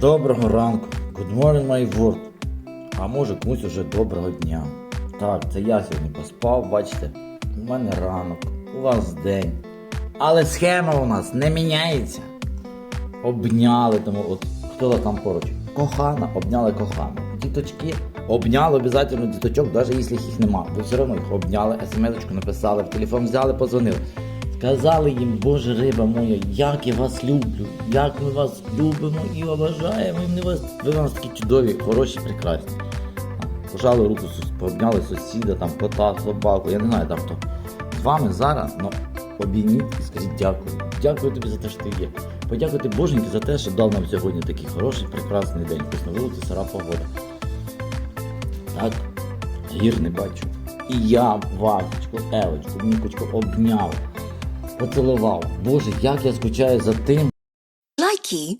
Доброго ранку. Good morning, my world. А може комусь уже доброго дня. Так, це я сьогодні поспав, бачите, у мене ранок, у вас день. Але схема у нас не міняється. Обняли тому, от хто там поруч? Кохана, обняли кохану. Діточки обняли обов'язково діточок, навіть якщо їх нема. Ви все одно їх обняли, смс-очку написали, в телефон взяли, позвонили. Сказали їм, Боже риба моя, як я вас люблю, як ми вас любимо і обажаємо. і Ми вас, ви нас такі чудові, хороші, прекрасні. Пожали руку, пообняли сусіда, там кота, собаку, я не знаю там хто. З вами зараз, ну, обійміть і скажіть дякую. Дякую тобі за те, що ти є. Подякуйте Боженьки за те, що дав нам сьогодні такий хороший, прекрасний день. Хоч на вулиці сира погода. Так, гір не бачу. І я Васечку, Елочку, Мікочку обняв, поцілував. Боже, як я скучаю за тим, Likey